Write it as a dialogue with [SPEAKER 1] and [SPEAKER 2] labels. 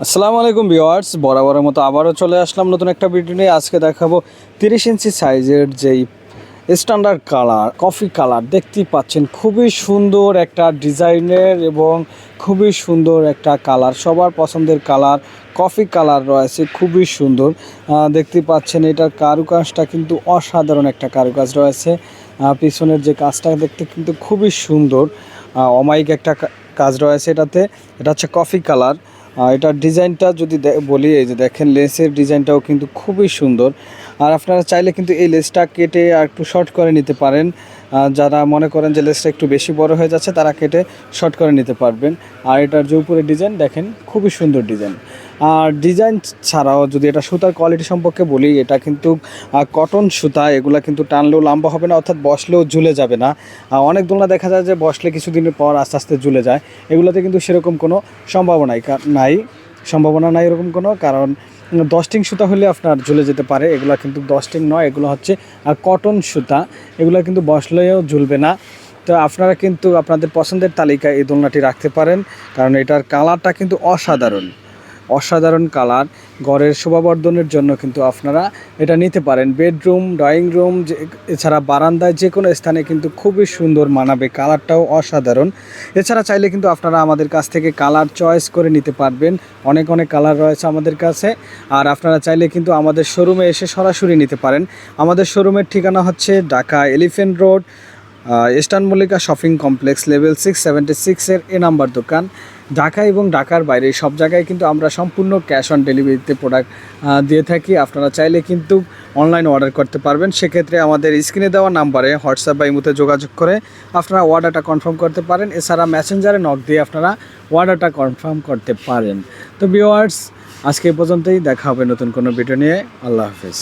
[SPEAKER 1] আসসালামু আলাইকুম ভিউয়ার্স, বরাবরের মতো আবারও চলে আসলাম নতুন একটা ভিডিও নিয়ে। আজকে দেখাবো তিরিশ ইঞ্চি সাইজের যেই স্ট্যান্ডার্ড কালার কফি কালার দেখতেই পাচ্ছেন খুবই সুন্দর একটা ডিজাইনের এবং খুবই সুন্দর একটা কালার সবার পছন্দের কালার কফি কালার রয়েছে, খুবই সুন্দর। দেখতে পাচ্ছেন এটার কারুকাজটা কিন্তু অসাধারণ একটা কারুকাজ রয়েছে। পিছনের যে কাজটা দেখতে কিন্তু খুবই সুন্দর। অমায়িক একটা কাজ রয়েছে এটাতে। এটা হচ্ছে কফি কালার এটার ডিজাইনটা যদি বলি এই যে দেখেন লেন্সের ডিজাইনটাও কিন্তু খুবই সুন্দর। আর আপনারা চাইলে কিন্তু এই লেসটা কেটে আর একটু শর্ট করে নিতে পারেন। যারা মনে করেন যে লেসটা একটু বেশি বড় হয়ে যাচ্ছে, তারা কেটে শর্ট করে নিতে পারবেন। আর এটার যে উপরে ডিজাইন দেখেন, খুবই সুন্দর ডিজাইন আর ডিজাইন ছাড়াও যদি এটা সুতার কোয়ালিটি সম্পর্কে বলি, এটা কিন্তু কটন সুতা, এগুলো কিন্তু টানলেও লম্বা হবে না, অর্থাৎ বসলেও ঝুলে যাবে না। অনেক দোলনা দেখা যায় যে বসলে কিছুদিনের পর আস্তে আস্তে ঝুলে যায়। এগুলোতে কিন্তু সেরকম কোনো সম্ভাবনাই নাই। সম্ভাবনা নাই এরকম কোনো, কারণ দশটিং সুতা হলে আপনার ঝুলে যেতে পারে। এগুলো কিন্তু দশটিং নয়, এগুলো হচ্ছে কটন সুতা। এগুলো কিন্তু বসলেও ঝুলবে না। তো আপনারা কিন্তু আপনাদের পছন্দের তালিকায় এই দোলনাটি রাখতে পারেন, কারণ এটার কালারটা কিন্তু অসাধারণ। অসাধারণ কালার, ঘরের শোভাবর্ধনের জন্য কিন্তু আপনারা এটা নিতে পারেন। বেডরুম, ড্রয়িং রুম এছাড়া বারান্দায় যে কোনো স্থানে কিন্তু খুবই সুন্দর মানাবে। কালারটাও অসাধারণ। এছাড়া চাইলে কিন্তু আপনারা আমাদের কাছ থেকে কালার চয়েস করে নিতে পারবেন। অনেক অনেক কালার রয়েছে আমাদের কাছে। আর আপনারা চাইলে কিন্তু আমাদের শোরুমে এসে সরাসরি নিতে পারেন। আমাদের শোরুমের ঠিকানা হচ্ছে Dhaka elephant road eastern Mallika shopping complex, level six seventy সিক্সের এ নাম্বার দোকান। ঢাকা এবং ঢাকার বাইরে সব জায়গায় কিন্তু আমরা সম্পূর্ণ ক্যাশ অন ডেলিভারিতে প্রোডাক্ট দিয়ে থাকি। আপনারা চাইলে কিন্তু অনলাইন অর্ডার করতে পারবেন। সেক্ষেত্রে আমাদের স্ক্রিনে দেওয়া নাম্বারে হোয়াটসঅ্যাপ বা ইমুতে যোগাযোগ করে আপনারা অর্ডারটা কনফার্ম করতে পারেন। এছাড়া মেসেঞ্জারে নক দিয়ে আপনারা অর্ডারটা কনফার্ম করতে পারেন। তো ভিওয়ার্স আজকে পর্যন্তই। দেখা হবে নতুন কোনো ভিডিও নিয়ে। আল্লাহ হাফিজ।